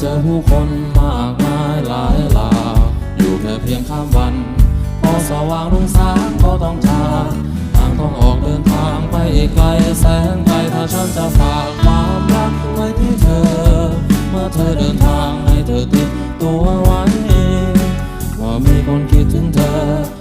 เจอผู้คนมากมายหลายหลากอยู่แค่เพียงข้ามวัน พอสว่างรุ่งสางก็ต้องจากทางต้องออกเดินทางไปไกลแสนไกลถ้าฉันจะฝากความรักไว้ที่เธอ เมื่อเธอเดินทางให้เธอติดตัวไว้ว่ามีคนคิดถึงเธอ